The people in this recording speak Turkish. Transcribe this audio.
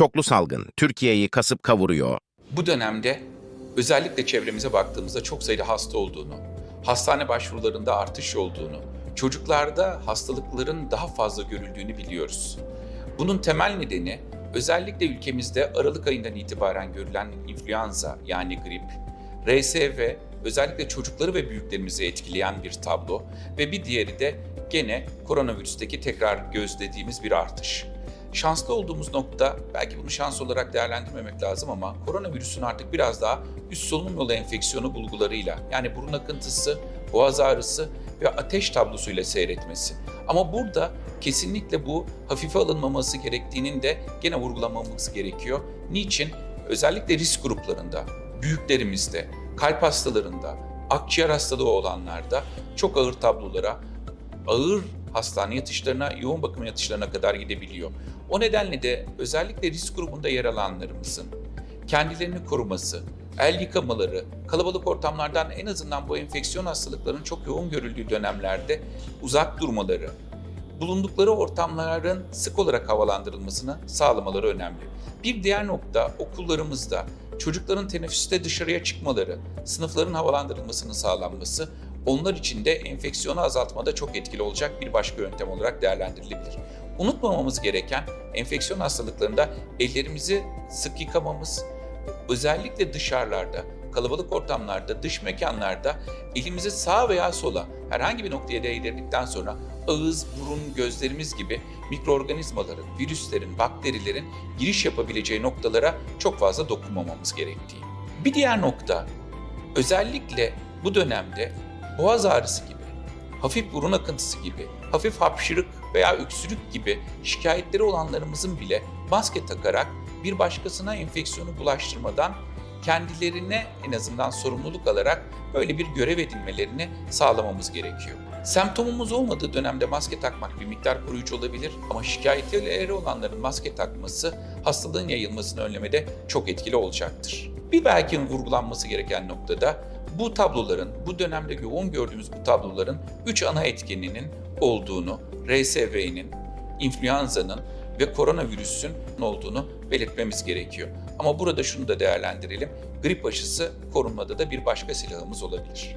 Çoklu salgın Türkiye'yi kasıp kavuruyor. Bu dönemde özellikle çevremize baktığımızda çok sayıda hasta olduğunu, hastane başvurularında artış olduğunu, çocuklarda hastalıkların daha fazla görüldüğünü biliyoruz. Bunun temel nedeni özellikle ülkemizde Aralık ayından itibaren görülen influenza yani grip, RSV özellikle çocukları ve büyüklerimizi etkileyen bir tablo ve bir diğeri de gene koronavirüsteki tekrar gözlediğimiz bir artış. Şanslı olduğumuz nokta, belki bunu şans olarak değerlendirmemek lazım ama koronavirüsün artık biraz daha üst solunum yolu enfeksiyonu bulgularıyla yani burun akıntısı, boğaz ağrısı ve ateş tablosuyla seyretmesi. Ama burada kesinlikle bu hafife alınmaması gerektiğinin de gene vurgulamamız gerekiyor. Niçin? Özellikle risk gruplarında, büyüklerimizde, kalp hastalarında, akciğer hastalığı olanlarda çok ağır tablolara, ağır hastane yatışlarına, yoğun bakım yatışlarına kadar gidebiliyor. O nedenle de özellikle risk grubunda yer alanlarımızın kendilerini koruması, el yıkamaları, kalabalık ortamlardan en azından bu enfeksiyon hastalıklarının çok yoğun görüldüğü dönemlerde uzak durmaları, bulundukları ortamların sık olarak havalandırılmasını sağlamaları önemli. Bir diğer nokta okullarımızda çocukların teneffüste dışarıya çıkmaları, sınıfların havalandırılmasının sağlanması onlar için de enfeksiyonu azaltmada çok etkili olacak bir başka yöntem olarak değerlendirilebilir. Unutmamamız gereken enfeksiyon hastalıklarında ellerimizi sık yıkamamız, özellikle dışarılarda, kalabalık ortamlarda, dış mekanlarda elimizi sağa veya sola herhangi bir noktaya değdirdikten sonra ağız, burun, gözlerimiz gibi mikroorganizmaların, virüslerin, bakterilerin giriş yapabileceği noktalara çok fazla dokunmamamız gerektiği. Bir diğer nokta, özellikle bu dönemde boğaz ağrısı gibi, hafif burun akıntısı gibi, hafif hapşırık veya öksürük gibi şikayetleri olanlarımızın bile maske takarak bir başkasına enfeksiyonu bulaştırmadan kendilerine en azından sorumluluk alarak böyle bir görev edinmelerini sağlamamız gerekiyor. Semptomumuz olmadığı dönemde maske takmak bir miktar koruyucu olabilir ama şikayetleri olanların maske takması hastalığın yayılmasını önlemede çok etkili olacaktır. Bir belki vurgulanması gereken noktada bu tabloların, bu dönemde yoğun gördüğümüz bu tabloların 3 ana etkeninin olduğunu, RSV'nin, influenza'nın ve koronavirüsün olduğunu belirtmemiz gerekiyor. Ama burada şunu da değerlendirelim. Grip aşısı korunmada da bir başka silahımız olabilir.